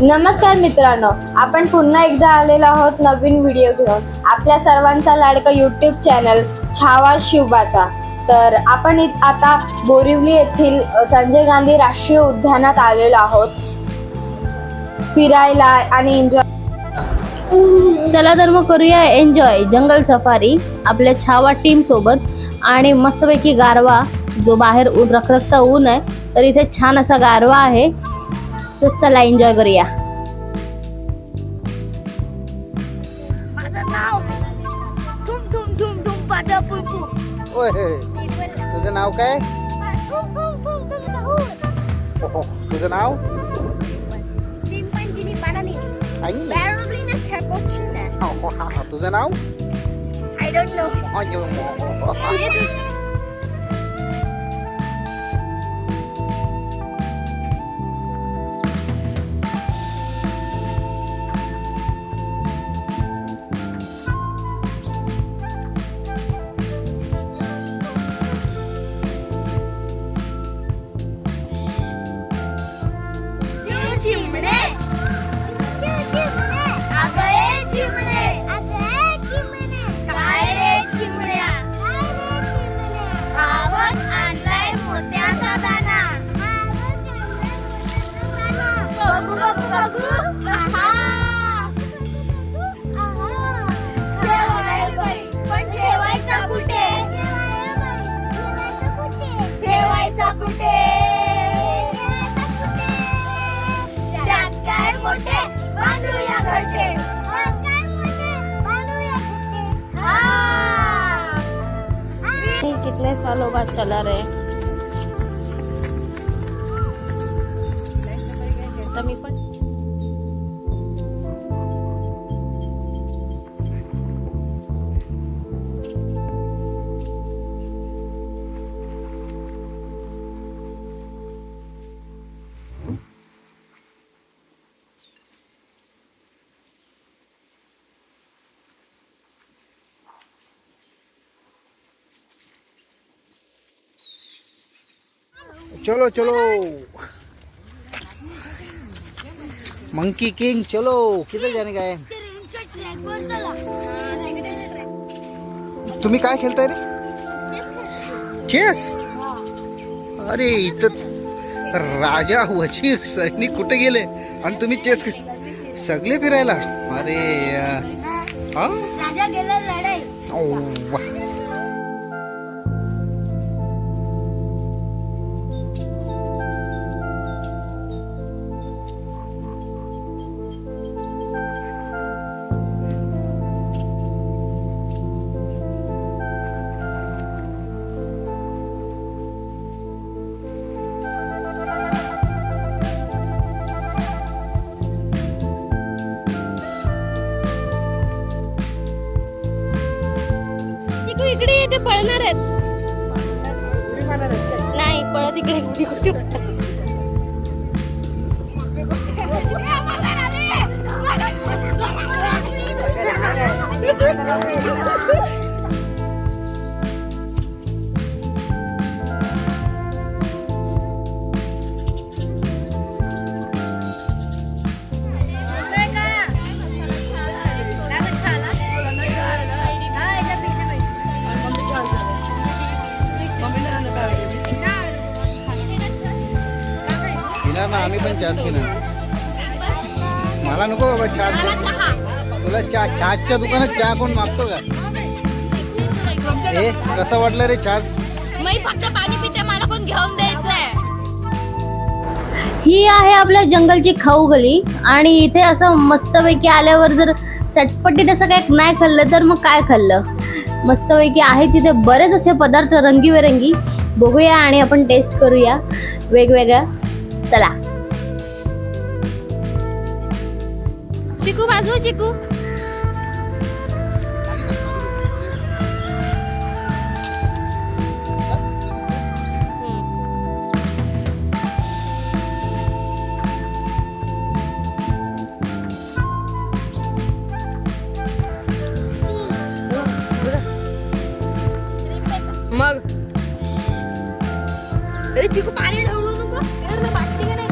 नमस्कार मित्रांनो आपण पुन्हा एकदा आलेलो आहोत नवीन व्हिडिओ घेऊन. आपल्या सर्वांचा लाडका यूट्यूब चॅनल छावा शिवबाचा. तर आपण आता बोरिवली येथील संजय गांधी राष्ट्रीय उद्यानात आलेलो आहोत. फिरायला आणि एन्जॉय चला तर मग करूया एन्जॉय जंगल सफारी आपल्या छावा टीम सोबत. आणि मस्तपैकी गारवा जो बाहेर रखरखता ऊन आहे तर इथे छान असा गारवा आहे. तर चला एन्जॉय करूया माझं नाव ठुम ठुम ठुम ठुम पाटा पुरपू होय तुझं नाव काय ठुम ठुम ठुम ठुम सहूर ओहो, तुझं नाव चिंपांजिनी बनानीनी आई बॅरोलिना कॅपोचिना ओहो, हा, हा. तुझं नाव आय डोंट नो सालों बाद चला रहे। तर मी पण चलो चलो। मंकी किंग चलो। किधर जाने का है? तुम्ही काय खेळताय रे? चेस अरे इथं राजा वजीर सैनिक कुठे गेले? आणि तुम्ही चेस सगळे फिरायला? अरे हा? राजा गेला लढाई ओ, वा. चिकू इकडे येते पळणार आहेत नाही पळत इकडे कुठे पिणार ना आम्ही पण चहाच पिणार. मला नको बाबा चहा. तुला चहा चहाच्या दुकानात चहा कोण मागतो का? ए कसं वाटलं रे चहाच? मी फक्त पाणी पिते मला कोण घेऊन द्यायचंय ही आहे आपल्या जंगलची खाऊ गली. आणि इथे असं मस्तपैकी आल्यावर जर चटपटीत असं काय नाही खाल्लं तर मग काय खाल्लं? मस्तपैकी आहे तिथे बरेच असे पदार्थ रंगीबेरंगी. बघूया आणि आपण टेस्ट करूया. वेगवेगळ्या. चला. चिकू बाजू चिकू. मग? अरे चिकू पाणी ढवळू नको. बाटली का नाही?